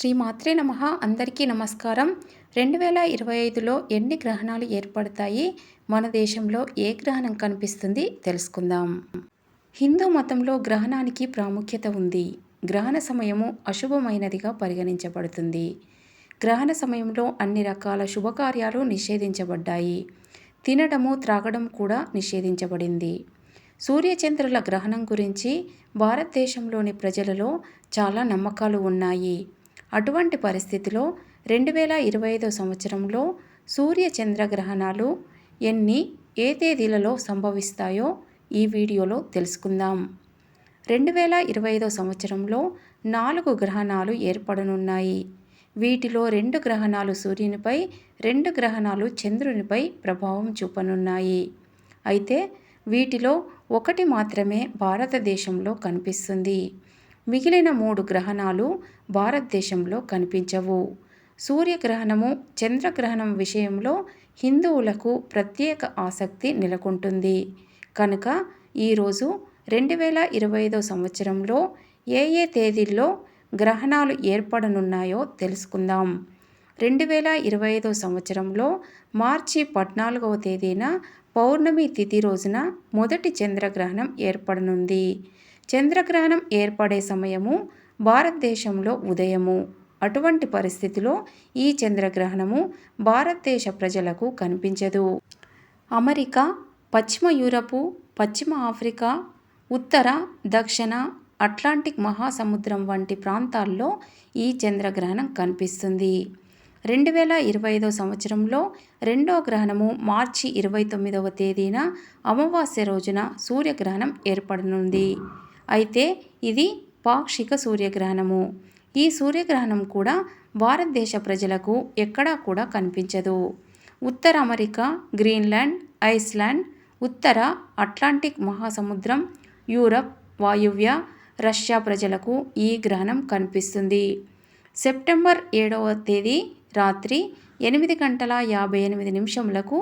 శ్రీ మాత్రే నమ. అందరికీ నమస్కారం. రెండు వేల ఇరవై ఐదులో ఎన్ని గ్రహణాలు ఏర్పడతాయి? మన దేశంలో ఏ గ్రహణం కనిపిస్తుంది? తెలుసుకుందాం. హిందూ మతంలో గ్రహణానికి ప్రాముఖ్యత ఉంది. గ్రహణ సమయము అశుభమైనదిగా పరిగణించబడుతుంది. గ్రహణ సమయంలో అన్ని రకాల శుభకార్యాలు నిషేధించబడ్డాయి. తినడము త్రాగడం కూడా నిషేధించబడింది. సూర్యచంద్రుల గ్రహణం గురించి భారతదేశంలోని ప్రజలలో చాలా నమ్మకాలు ఉన్నాయి. అటువంటి పరిస్థితిలో రెండు వేల ఇరవై ఐదో సంవత్సరంలో సూర్య చంద్ర గ్రహణాలు ఎన్ని ఏ తేదీలలో సంభవిస్తాయో ఈ వీడియోలో తెలుసుకుందాం. రెండు వేల ఇరవై ఐదో సంవత్సరంలో నాలుగు గ్రహణాలు ఏర్పడనున్నాయి. వీటిలో రెండు గ్రహణాలు సూర్యునిపై రెండు గ్రహణాలు చంద్రునిపై ప్రభావం చూపనున్నాయి. అయితే వీటిలో ఒకటి మాత్రమే భారతదేశంలో కనిపిస్తుంది. మిగిలిన మూడు గ్రహణాలు భారతదేశంలో కనిపించవు. సూర్యగ్రహణము చంద్రగ్రహణం విషయంలో హిందువులకు ప్రత్యేక ఆసక్తి నెలకొంటుంది. కనుక ఈరోజు రెండు వేల ఇరవై ఐదో సంవత్సరంలో ఏ ఏ తేదీల్లో గ్రహణాలు ఏర్పడనున్నాయో తెలుసుకుందాం. రెండు వేల ఇరవై ఐదో సంవత్సరంలో మార్చి పద్నాలుగవ తేదీన పౌర్ణమి తిథి రోజున మొదటి చంద్రగ్రహణం ఏర్పడనుంది. చంద్రగ్రహణం ఏర్పడే సమయము భారతదేశంలో ఉదయము. అటువంటి పరిస్థితిలో ఈ చంద్రగ్రహణము భారతదేశ ప్రజలకు కనిపించదు. అమెరికా పశ్చిమ యూరపు పశ్చిమ ఆఫ్రికా ఉత్తర దక్షిణ అట్లాంటిక్ మహాసముద్రం వంటి ప్రాంతాల్లో ఈ చంద్రగ్రహణం కనిపిస్తుంది. రెండు వేల ఇరవై ఐదో సంవత్సరంలో రెండో గ్రహణము మార్చి ఇరవై తొమ్మిదవ తేదీన అమావాస్య రోజున సూర్యగ్రహణం ఏర్పడనుంది. అయితే ఇది పాక్షిక సూర్యగ్రహణము. ఈ సూర్యగ్రహణం కూడా భారతదేశ ప్రజలకు ఎక్కడా కూడా కనిపించదు. ఉత్తర అమెరికా గ్రీన్లాండ్ ఐస్లాండ్ ఉత్తర అట్లాంటిక్ మహాసముద్రం యూరప్ వాయువ్య రష్యా ప్రజలకు ఈ గ్రహణం కనిపిస్తుంది. సెప్టెంబర్ ఏడవ తేదీ రాత్రి ఎనిమిది గంటల యాభై ఎనిమిది నిమిషములకు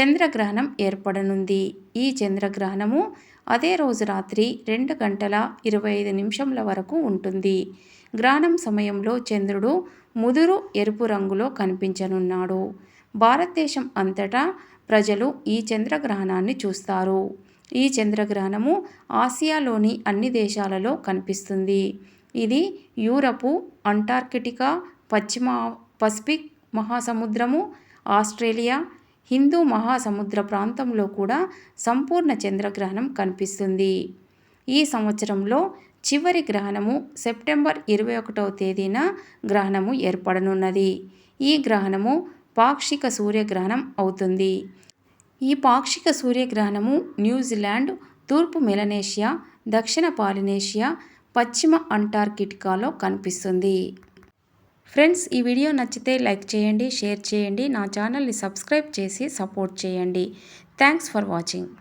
చంద్రగ్రహణం ఏర్పడనుంది. ఈ చంద్రగ్రహణము అదే రోజు రాత్రి రెండు గంటల ఇరవై ఐదు నిమిషంల వరకు ఉంటుంది. గ్రహణం సమయంలో చంద్రుడు ముదురు ఎరుపు రంగులో కనిపించనున్నాడు. భారతదేశం అంతటా ప్రజలు ఈ చంద్రగ్రహణాన్ని చూస్తారు. ఈ చంద్రగ్రహణము ఆసియాలోని అన్ని దేశాలలో కనిపిస్తుంది. ఇది యూరపు అంటార్కిటికా పశ్చిమ పసిఫిక్ మహాసముద్రము ఆస్ట్రేలియా హిందూ మహాసముద్ర ప్రాంతంలో కూడా సంపూర్ణ చంద్రగ్రహణం కనిపిస్తుంది. ఈ సంవత్సరంలో చివరి గ్రహణము సెప్టెంబర్ ఇరవై ఒకటవ తేదీన గ్రహణము ఏర్పడనున్నది. ఈ గ్రహణము పాక్షిక సూర్యగ్రహణం అవుతుంది. ఈ పాక్షిక సూర్యగ్రహణము న్యూజిలాండ్ తూర్పు మెలనేషియా దక్షిణ పాలినేషియా పశ్చిమ అంటార్కిటికాలో కనిపిస్తుంది. ఫ్రెండ్స్ ఈ వీడియో నచ్చితే లైక్ చేయండి షేర్ చేయండి. నా ఛానల్ని సబ్స్క్రైబ్ చేసి సపోర్ట్ చేయండి. Thanks for watching.